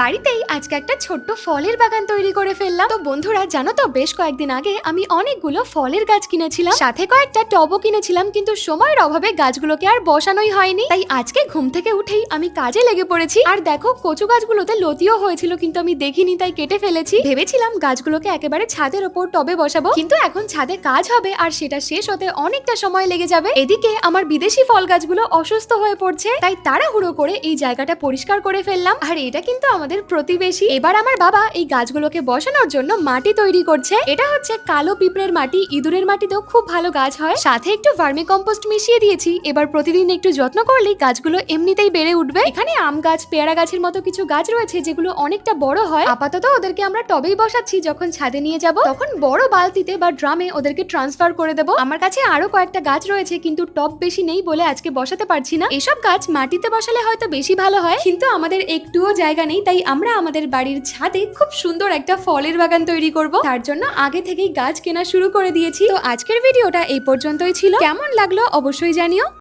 বাড়িতেই আজকে একটা ছোট্ট ফলের বাগান তৈরি করে ফেললাম। তো বন্ধুরা, জানো তো, বেশ কয়েকদিন আগে আমি অনেকগুলো ফলের গাছ কিনেছিলাম। সাথে কয়েকটা টবও কিনেছিলাম, কিন্তু সময়ের অভাবে গাছগুলোকে আর বসানোই হয়নি। তাই আজকে ঘুম থেকে উঠেই আমি কাজে লেগে পড়েছি। আর দেখো, কচু গাছগুলোতে লতিও হয়েছিল, কিন্তু আমি দেখিনি, তাই কেটে ফেলেছি। ভেবেছিলাম গাছগুলোকে একেবারে ছাদের ওপর টবে বসাবো, কিন্তু এখন ছাদে কাজ হবে আর সেটা শেষ হতে অনেকটা সময় লেগে যাবে। এদিকে আমার বিদেশি ফল গাছগুলো অসুস্থ হয়ে পড়ছে, তাই তাড়াহুড়ো করে এই জায়গাটা পরিষ্কার করে ফেললাম। আর এটা কিন্তু আমাদের প্রতিবেশী। এবার আমার বাবা এই গাছগুলোকে বসানোর জন্য মাটি তৈরি করছে। এটা হচ্ছে কালো পিঁপড়ের মাটি। ইঁদুরের মাটিতেও খুব ভালো গাছ হয়। সাথে একটু ভার্মি কম্পোস্ট মিশিয়ে দিয়েছি। এবার প্রতিদিন একটু যত্ন করলেই গাছগুলো এমনিতেই বেড়ে উঠবে। এখানে আম গাছ, পেয়ারা গাছের মতো কিছু গাছ রয়েছে যেগুলো অনেকটা বড় হয়। আপাতত ওদেরকে আমরা টবেই বসাচ্ছি যখন ছাদে নিয়ে যাব। তখন বড় বালতিতে বা ড্রামে ওদেরকে ট্রান্সফার করে দেবো। আমার কাছে আরও কয়েকটা গাছ রয়েছে কিন্তু টব বেশি নেই বলে আজকে বসাতে পারছি না। এসব গাছ মাটিতে বসালে হয়তো বেশি ভালো হয়। কিন্তু আমাদের একটুও জায়গা নেই তাই আমরা আমাদের বাড়ির ছাদে খুব সুন্দর একটা ফলের বাগান তৈরি করব। তার জন্য আগে থেকেই গাছ কেনা শুরু করে দিয়েছি। তো আজকের ভিডিওটা এই পর্যন্তই ছিল। কেমন লাগল অবশ্যই জানিও।